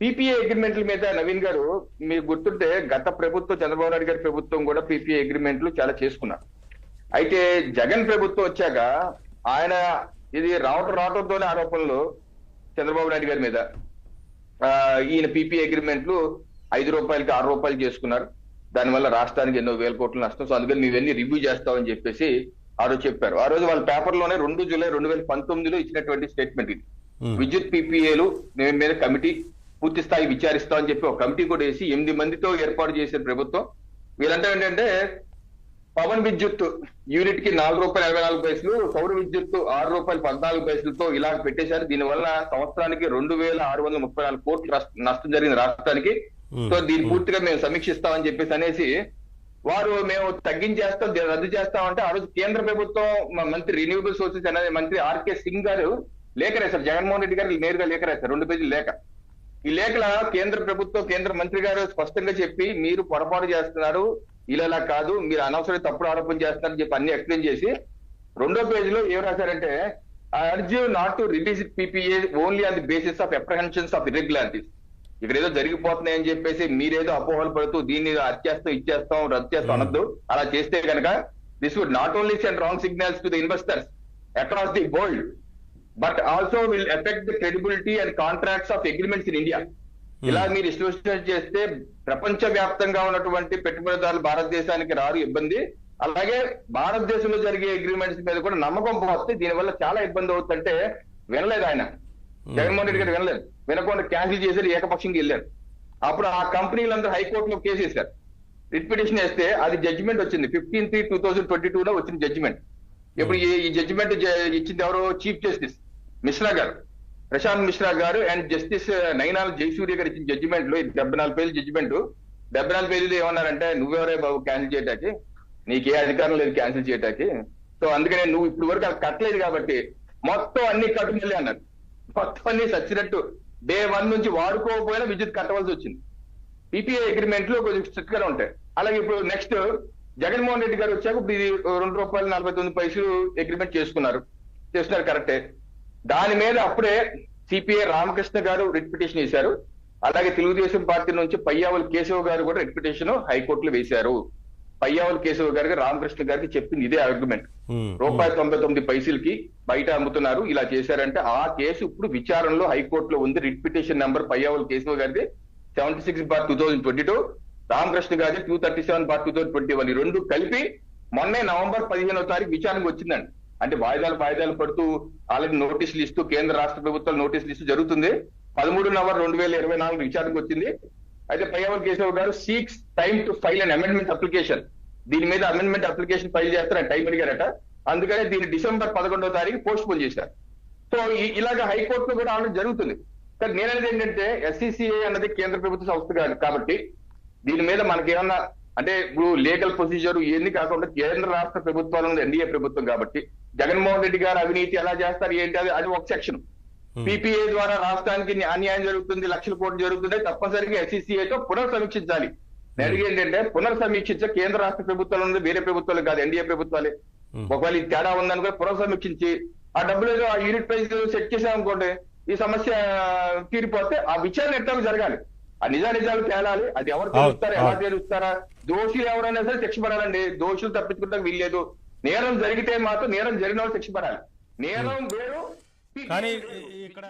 PPA అగ్రిమెంట్ల మీద నవీన్ గారు మీకు గుర్తుంటే గత ప్రభుత్వం చంద్రబాబు నాయుడు గారి ప్రభుత్వం కూడా పీపీఏ అగ్రిమెంట్లు చాలా చేసుకున్నారు. అయితే జగన్ ప్రభుత్వం వచ్చాక ఆయన ఇది రావటం రావటంతోనే ఆరోపణలు చంద్రబాబు నాయుడు గారి మీద. ఈయన పీపీఏ అగ్రిమెంట్లు ఐదు రూపాయలకి ఆరు రూపాయలు చేసుకున్నారు. దానివల్ల రాష్ట్రానికి ఎన్నో వేల కోట్ల నష్టం. సో అందుకని మేవన్నీ రివ్యూ చేస్తామని చెప్పేసి ఆ రోజు చెప్పారు. ఆ రోజు వాళ్ళ పేపర్లోనే రెండు జూలై రెండు వేల పంతొమ్మిదిలో ఇచ్చినటువంటి స్టేట్మెంట్ ఇది. విద్యుత్ పీపీఏలు మీద కమిటీ పూర్తి స్థాయి విచారిస్తామని చెప్పి ఒక కమిటీ కూడా వేసి ఎనిమిది మందితో ఏర్పాటు చేసిన ప్రభుత్వం. వీళ్ళంటే ఏంటంటే పవన్ విద్యుత్ యూనిట్కి నాలుగు రూపాయలు ఎనభై నాలుగు పైసలు సౌర విద్యుత్ ఆరు రూపాయలు పద్నాలుగు పైసలతో ఇలా పెట్టేశారు. దీనివల్ల సంవత్సరానికి రెండు వేల ఆరు వందల ముప్పై నాలుగు కోట్ల నష్ట- జరిగింది రాష్ట్రానికి. సో దీన్ని పూర్తిగా మేము సమీక్షిస్తామని చెప్పేసి అనేసి వారు మేము తగ్గించేస్తాం రద్దు చేస్తామంటే ఆ రోజు కేంద్ర ప్రభుత్వం మంత్రి రిన్యూవబుల్ సోర్సెస్ అనేది మంత్రి ఆర్కే సింగ్ గారు లేఖ రాశారు. జగన్మోహన్ రెడ్డి గారు నేరుగా లేఖ రాశారు. రెండు పేజీల లేఖ. ఈ లేఖల కేంద్ర ప్రభుత్వం కేంద్ర మంత్రి గారు స్పష్టంగా చెప్పి మీరు పొరపాటు చేస్తున్నారు ఇలా కాదు మీరు అనవసరం తప్పుడు ఆరోపణ చేస్తున్నారని చెప్పి అన్ని ఎక్స్ప్లెయిన్ చేసి రెండో పేజీలో ఏం రాశారంటే I urge not to release PPA only on the basis of apprehensions of irregularities ఇక్కడ ఏదో జరిగిపోతున్నాయని చెప్పేసి మీరేదో అపోహలు పడుతూ దీన్ని అత్యేస్తాం ఇచ్చేస్తాం రద్దు చేస్తాం అనొద్దు. అలా చేస్తే కనుక this would not only send wrong signals to the investors across the world but also will effect the credibility and contracts of agreements in India ఇలా మీరు ఇష్టం చేస్తే ప్రపంచ వ్యాప్తంగా ఉన్నటువంటి పెట్టుబడిదారులు భారతదేశానికి రారు ఇబ్బంది. అలాగే భారతదేశంలో జరిగే అగ్రిమెంట్స్ మీద కూడా నమ్మకం పోతే దీనివల్ల చాలా ఇబ్బంది అవుతుందంటే వినలేదు ఆయన. జగన్మోహన్ రెడ్డి గారు వినలేదు. వినకుండా క్యాన్సిల్ చేశారు ఏకపక్షంగా వెళ్ళారు అప్పుడు ఆ కంపెనీలందరూ హైకోర్టులో కేసు వేశారు. రిట్ పిటిషన్ వేస్తే అది జడ్జిమెంట్ వచ్చింది. Fifteen three two thousand twenty two లో వచ్చిన జడ్జిమెంట్ ఇప్పుడు ఈ ఈ జడ్జిమెంట్ ఇచ్చింది ఎవరు చీఫ్ జస్టిస్ మిశ్రా గారు ప్రశాంత్ మిశ్రా గారు అండ్ జస్టిస్ నైనాల్ జయసూర్య గారు ఇచ్చిన జడ్జిమెంట్లో ఇది డెబ్బై నాలుగు పేజీల జడ్జిమెంట్ డెబ్బై నాలుగు పేజీలు ఏమన్నారంటే నువ్వెవరే బాబు క్యాన్సిల్ చేయటానికి? నీకే అధికారం లేదు క్యాన్సిల్ చేయటానికి? సో అందుకనే నువ్వు ఇప్పుడు వరకు అది కట్టలేదు కాబట్టి మొత్తం అన్ని కట్టుకెళ్ళి అన్నారు. మొత్తం అన్ని సచ్చినట్టు డే వన్ నుంచి వాడుకోకపోయినా విద్యుత్ కట్టవలసి వచ్చింది. పీపీఐ అగ్రిమెంట్లో కొంచెం స్ట్రిక్ట్గా ఉంటాయి. అలాగే ఇప్పుడు నెక్స్ట్ జగన్మోహన్ రెడ్డి గారు వచ్చాక ఇప్పుడు ఇది రెండు రూపాయలు నలభై తొమ్మిది పైసలు అగ్రిమెంట్ చేసుకున్నారు. చేస్తున్నారు కరెక్టే దాని మీద అప్పుడే సిపిఐ రామకృష్ణ గారు రిట్ పిటిషన్ వేశారు. అలాగే తెలుగుదేశం పార్టీ నుంచి పయ్యావుల కేశవ్ గారు కూడా రిట్ పిటిషన్ హైకోర్టులో వేశారు. పయ్యావుల కేశవ్ గారికి రామకృష్ణ గారికి చెప్పింది ఇదే ఆర్గ్యుమెంట్. రూపాయి తొంభై తొమ్మిది పైసలకి బయట అమ్ముతున్నారు ఇలా చేశారంటే ఆ కేసు ఇప్పుడు విచారణలో హైకోర్టులో ఉంది. Writ petition number Payyavula Keshav గారిది. Seventy six bar two thousand twenty two Ramakrishna గారి two thirty seven bar two thousand twenty one. ఈ రెండు కలిపి మొన్నే నవంబర్ పదిహేనో తారీఖు విచారణకు వచ్చిందండి. అంటే వాయిదాలు వాయిదాలు పడుతూ వాళ్ళకి నోటీసులు ఇస్తూ కేంద్ర రాష్ట్ర ప్రభుత్వాలు నోటీసులు ఇస్తూ జరుగుతుంది. పదమూడు నవంబర్ రెండు వేల ఇరవై నాలుగు విచారణకు వచ్చింది. అయితే పయ్యావల్ కేశవ్ గారు seeks time to file and amendment application. దీని మీద అమెండ్మెంట్ అప్లికేషన్ ఫైల్ చేస్తారని టైం అడిగారట. అందుకనే దీన్ని డిసెంబర్ పదకొండవ తారీఖు పోస్ట్ పోన్ చేశారు. సో ఇలాగ హైకోర్టులో కూడా ఆలోచన జరుగుతుంది. కానీ నేననేది ఏంటంటే ఎస్సీసీఏ అన్నది కేంద్ర ప్రభుత్వ సంస్థ కాదు కాబట్టి దీని మీద మనకి ఏమన్నా అంటే ఇప్పుడు లీగల్ ప్రొసీజర్ ఇవన్నీ కాకుండా కేంద్ర రాష్ట్ర ప్రభుత్వాలు ఉంది ఎన్డీఏ ప్రభుత్వం కాబట్టి జగన్మోహన్ రెడ్డి గారు అవినీతి ఎలా చేస్తారు ఏంటి అది అది ఒక సెక్షన్ పీపీఏ ద్వారా రాష్ట్రానికి న్యా- అన్యాయం జరుగుతుంది లక్షల కోట్లు జరుగుతుంది తప్పనిసరిగా SCCA తో పునర్సమీక్షించాలి. నేను అడిగేది ఏంటంటే పునర్సమీక్షించే కేంద్ర రాష్ట్ర ప్రభుత్వాలు ఉంది వేరే ప్రభుత్వాలు కాదు ఎన్డీఏ ప్రభుత్వాలే. ఒకవేళ ఈ తేడా ఉందని కూడా పునర్సమీక్షించి ఆ డబ్బులు ఏదో ఆ యూనిట్ ప్రైస్ సెట్ చేసామనుకోండి ఈ సమస్య తీరిపోతే ఆ విచారణ ఎట్లా జరగాలి? ఆ నిజా నిజాలు తేలాలి. అది ఎవరు తెలుస్తారా ఎలా. తెలుస్తారా? దోషులు ఎవరైనా సరే శిక్ష పడాలండి. దోషులు తప్పించుకుంటానికి వీల్లేదు. నేరం జరిగితే మాత్రం నేరం జరిగిన వాళ్ళు శిక్ష పడాలి. నేరం వేరు. కానీ ఇక్కడ